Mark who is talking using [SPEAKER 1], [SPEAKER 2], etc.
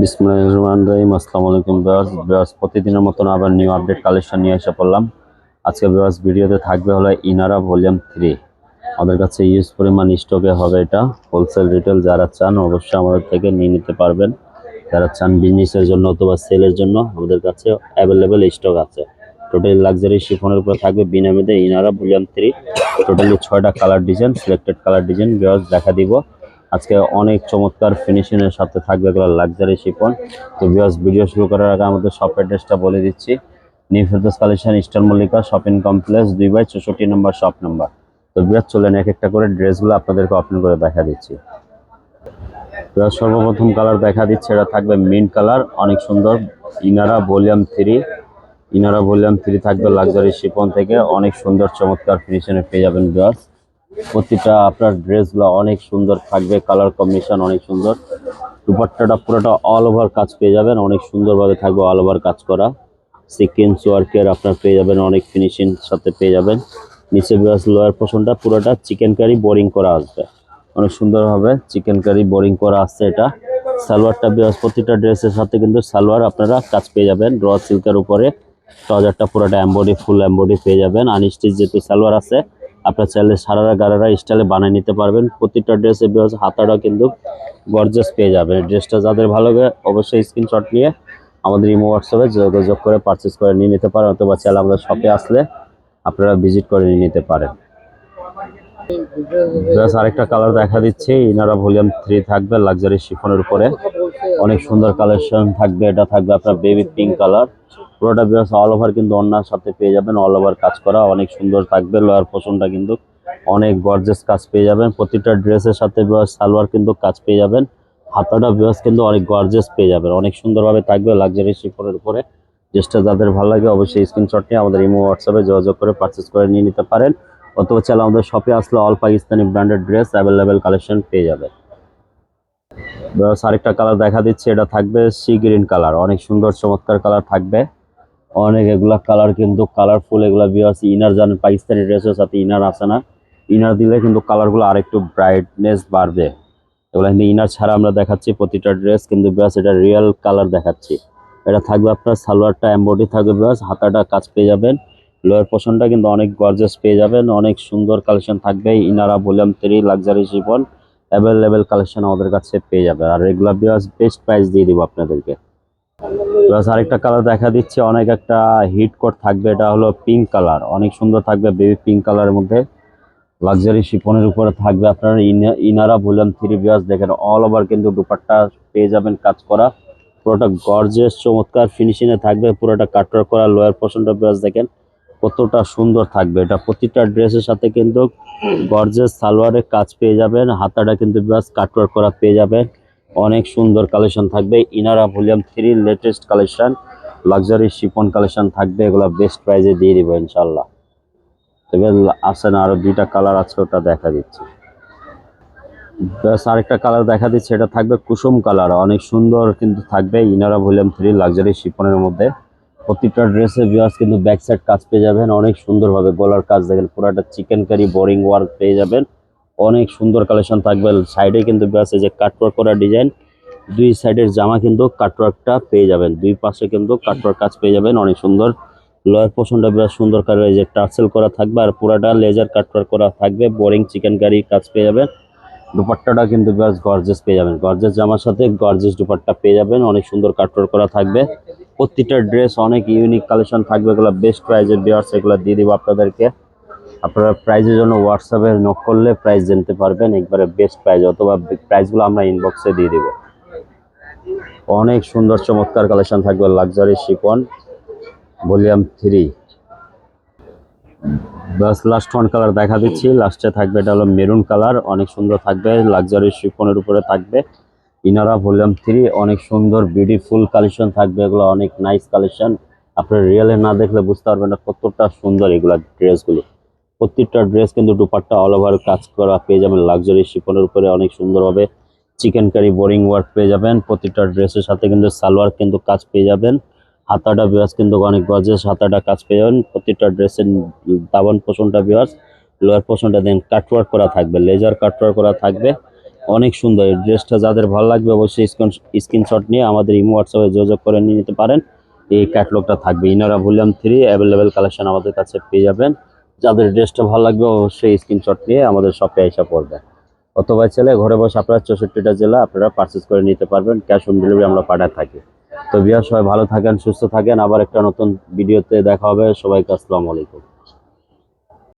[SPEAKER 1] বিসমিল্লাহির রহমানির রহিম। আসসালামু আলাইকুম ভিউয়ার্স। প্রতিদিনের মতন আবার নিউ আপডেট কালেকশন নিয়ে এসে পড়লাম। আজকে ভিউয়ার্স ভিডিওতে থাকবে হলো ইনারা ভলিউম থ্রি আমাদের কাছে ইউজ পরিমাণ স্টকে হবে এটা। হোলসেল রিটেল যারা চান, অবশ্যই আমাদের থেকে নিয়ে নিতে পারবেন। যারা চান বিজনেসের জন্য অথবা সেলের জন্য, আমাদের কাছে অ্যাভেলেবেল স্টক আছে। টোটালি লাক্সারি শিফনের উপরে থাকবে বিনামিদে ইনারা ভলিউম থ্রি টোটালি ছয়টা colour design selected colour design viewers, দেখা দিব। আজকে অনেক চমৎকার ফিনিশিং এর সাথে থাকবে এগুলো লাক্সারি শিপন। তো ভিউয়ার্স ভিডিও শুরু করার আগে আমাদের শপ অ্যাড্রেসটা বলে দিচ্ছি। New Ferdous collection Eastern Mallika shopping complex দুই বাই চৌষট্টি নম্বর শপ নাম্বার তো ভিউয়ার্স চলেন এক একটা করে ড্রেসগুলো আপনাদেরকে ওপেন করে দেখা দিচ্ছি। ভিউয়ার্স সর্বপ্রথম কালার দেখা দিচ্ছে, এটা থাকবে মিন্ট কালার অনেক সুন্দর। Inara volume three Inara volume three থাকবে লাক্সারি শিপন থেকে। অনেক সুন্দর, চমৎকার ফিনিশনে পেয়ে যাবেন ভিউয়ার্স প্রতিটা আপনার ড্রেসগুলো অনেক সুন্দর থাকবে কালার কম্বিনেশন অনেক সুন্দর। দুপাট্টাটা পুরোটা অল ওভার কাজ পেয়ে যাবেন, অনেক সুন্দরভাবে থাকবে অল ওভার কাজ করা। সিকেন্স ওয়ার্কের আপনার পেয়ে যাবেন, অনেক ফিনিশিং সাথে পেয়ে যাবেন। নিচে বিরাজ লোয়ার পোর্শনটা পুরোটা চিকেন কারি বোরিং করা আসবে। অনেক সুন্দরভাবে চিকেন কারি বোরিং করা আসছে এটা। সালোয়ারটা বিরাজ প্রতিটা ড্রেসের সাথে কিন্তু সালোয়ার আপনারা কাজ পেয়ে যাবেন। র সিল্কের উপরে ট্রাউজারটা পুরোটা এম্বডি ফুল এম্বডি পেয়ে যাবেন। আনস্টিচ যেহেতু সালোয়ার আছে আপনার চাইলে সারারা গারারা স্টাইলে বানিয়ে নিতে পারবেন। প্রতিটা ড্রেসে বিকজ হাতাটা কিন্তু গর্জাস পেয়ে যাবেন ড্রেসটা যাদের ভালো লাগে অবশ্যই স্ক্রিনশট নিয়ে আমাদের ইমো হোয়াটসঅ্যাপে যোগাযোগ করে পারচেস করে নিয়ে নিতে পারেন অথবা চাইলে আমাদের শপে আসলে আপনারা ভিজিট করে নিয়ে নিতে পারেন। আরেকটা কালার দেখা দিচ্ছে ইনারা ভলিউম থ্রি থাকবে লাক্সারি শিফনের উপরে। অনেক সুন্দর কালেকশন থাকবে, এটা থাকবে আপনার বেবি পিঙ্ক কালার পুরোটা বিকজ অল ওভার কিন্তু অন্যার সাথে পেয়ে যাবেন অল ওভার কাজ করা অনেক সুন্দর থাকবে লোয়ার পোষণটা কিন্তু অনেক গর্জেস কাজ পেয়ে যাবেন। প্রতিটা ড্রেসের সাথে সালোয়ার কিন্তু কাজ পেয়ে যাবেন। হাতাটা বিকজ কিন্তু অনেক গর্জেস পেয়ে যাবেন। অনেক সুন্দরভাবে থাকবে লাক্সারি শিফনের উপরে। ড্রেসটা যাদের ভালো লাগে অবশ্যই স্ক্রিনশট নিয়ে আমাদের ইমো হোয়াটসঅ্যাপে যোগাযোগ করে পারচেস করে নিয়ে নিতে পারেন। অথবা চাইলে আমাদের শপে আসলে all Pakistani branded dress available collection পেয়ে যাবে আরেকটা কালার দেখা দিচ্ছে, এটা থাকবে সি গ্রিন কালার অনেক সুন্দর, চমৎকার কালার থাকবে। অনেক এগুলা কালার কিন্তু কালারফুল এগুলা বিয়াস ইনার জানেন পাকিস্তানি ড্রেসের সাথে ইনার আসে না। ইনার দিলে কিন্তু কালারগুলো আরেকটু ব্রাইটনেস বাড়বে। এগুলো কিন্তু ইনার ছাড়া আমরা দেখাচ্ছি প্রতিটা ড্রেস কিন্তু বিয়াস এটা রিয়েল কালার দেখাচ্ছি। এটা থাকবে আপনার সালোয়ারটা এম্বডি থাকবে বিয়াস হাতাটা কাজ পেয়ে যাবেন। লোয়ার পোর্শনটা কিন্তু অনেক গর্জেস পেয়ে যাবেন। অনেক সুন্দর কালেকশন থাকবে Inara volume three luxury chiffon available collection আমাদের কাছে পেয়ে যাবে। আর এগুলা বিয়াস বেস্ট প্রাইস দিয়ে দিব আপনাদেরকে। প্লাস আরেকটা কালার দেখা দিচ্ছে, অনেক একটা হিট কোট থাকবে, এটা হলো পিঙ্ক কালার অনেক সুন্দর থাকবে বেবি পিঙ্ক কালারের মধ্যে। লাক্সারি শিফনের উপরে থাকবে আপনার ইনা- ইনারা ভলিউম থ্রি বিয়াস দেখেন অল ওভার কিন্তু দুপাট্টা পেয়ে যাবেন কাজ করা। পুরোটা গর্জেস চমৎকার ফিনিশিংয়ে থাকবে, পুরোটা কাটওয়ার করা লোয়ার পোর্শনটা বিয়াস দেখেন। কতটা সুন্দর থাকবে। এটা প্রতিটা ড্রেসের সাথে কিন্তু গর্জেস সালোয়ারের কাজ পেয়ে যাবেন। হাতাটা কিন্তু বিয়াস কাটওয়ার করা পেয়ে যাবেন। অনেক সুন্দর কালেকশন থাকবে। Inara volume three latest collection luxury chiffon collection থাকবে। এগুলো বেস্ট প্রাইজে দিয়ে দিব ইনশাল্লাহ তবে আছে না আরও দুইটা কালার আছে, ওটা দেখা দিচ্ছে। ব্যাস, আরেকটা কালার দেখা দিচ্ছে, এটা থাকবে কুসুম কালার অনেক সুন্দর কিন্তু থাকবে ইনারা ভলিউম থ্রি লাক্সারি শিপনের মধ্যে। প্রতিটা ড্রেসে বিয়াস কিন্তু ব্যাক সাইড কাজ পেয়ে যাবেন। অনেক সুন্দরভাবে গলার কাজ দেখেন, পুরোটা চিকেন কারি বোরিং ওয়ার্ক পেয়ে যাবেন। অনেক সুন্দর কালেকশন থাকবে। সাইডে কিন্তু ব্যাস এই যে কাটওয়ার্ক করা ডিজাইন দুই সাইডের জামা কিন্তু কাটওয়ার্কটা পেয়ে যাবেন। দুই পাশে কিন্তু কাটওয়ার্ক কাজ পেয়ে যাবেন, অনেক সুন্দর। লোয়ার পোর্শনটা বেশ সুন্দর করে এই যে টার্সেল করা থাকবে আর পুরাটা লেজার কাটওয়ার্ক করা থাকবে। বোরিং চিকেন কারি কাজ পেয়ে যাবেন। দুপাট্টাটা কিন্তু বেশ গর্জেস পেয়ে যাবেন। গর্জেস জামার সাথে গর্জেস দুপাট্টা পেয়ে যাবেন। অনেক সুন্দর কাটওয়ার্ক করা থাকবে। প্রতিটা ড্রেস অনেক ইউনিক কালেকশন থাকবে, এগুলো বেস্ট প্রাইজের বিয়ার্স এগুলো দিয়ে দিব আপনাদেরকে। আপনারা প্রাইজের জন্য হোয়াটসঅ্যাপে নক করলে প্রাইস জানতে পারবেন, একবারে বেস্ট প্রাইজ অথবা প্রাইসগুলো আমরা ইনবক্সে দিয়ে দিব। অনেক সুন্দর চমৎকার কালেকশন থাকবে লাক্সারি শিপন ভলিউম থ্রি বাস লাস্ট ওয়ান কালার দেখা দিচ্ছি লাস্টে থাকবে, এটা হলো মেরুন কালার অনেক সুন্দর থাকবে লাক্সারি শিফনের উপরে থাকবে। ইনারা ভলিউম থ্রি অনেক সুন্দর বিউটিফুল কালেকশন থাকবে এগুলো, অনেক নাইস কালেকশন আপনার রিয়েলে না দেখলে বুঝতে পারবেন না কতটা সুন্দর এগুলা ড্রেসগুলো। প্রত্যেকটা ড্রেস কিন্তু দুপাট্টা অল ওভার কাজ করা পেয়ে যাবেন লাক্সারি শিফনের উপরে অনেক সুন্দরভাবে। চিকেন কারি বোরিং ওয়ার্ক পেয়ে যাবেন প্রতিটা ড্রেসের সাথে কিন্তু সালোয়ার কিন্তু কাজ পেয়ে যাবেন। হাতাটা বিয়াস কিন্তু অনেক গজেস হাতাটা কাজ পেয়ে যাবেন। প্রতিটা ড্রেসের দাবান পোষণটা বিয়াস লোয়ার পোষণটা দেন কাটওয়ার্ক করা থাকবে লেজার কাটওয়ার্ক করা থাকবে। অনেক সুন্দর। এই ড্রেসটা যাদের ভালো লাগবে অবশ্যই স্ক্রিনশট নিয়ে আমাদের ইমো হোয়াটসঅ্যাপে যোগাযোগ করে নিয়ে নিতে পারেন। এই ক্যাটলগটা থাকবে। Inara volume three available collection আমাদের কাছে পেয়ে যাবেন। যাদের ড্রেসটা ভালো লাগবে অবশ্যই স্ক্রিনশট নিয়ে আমাদের শপে এসে পড়বে। অথবা ছেলে ঘরে বসে আপনারা চৌষট্টিটা জেলা আপনারা পারচেস করে নিতে পারবেন। ক্যাশ অন ডেলিভারি আমরা পাঠায় থাকি। তো বিয়ার সবাই ভালো থাকেন, সুস্থ থাকেন। আবার একটা নতুন ভিডিওতে দেখা হবে। সবাইকে আসসালামু আলাইকুম।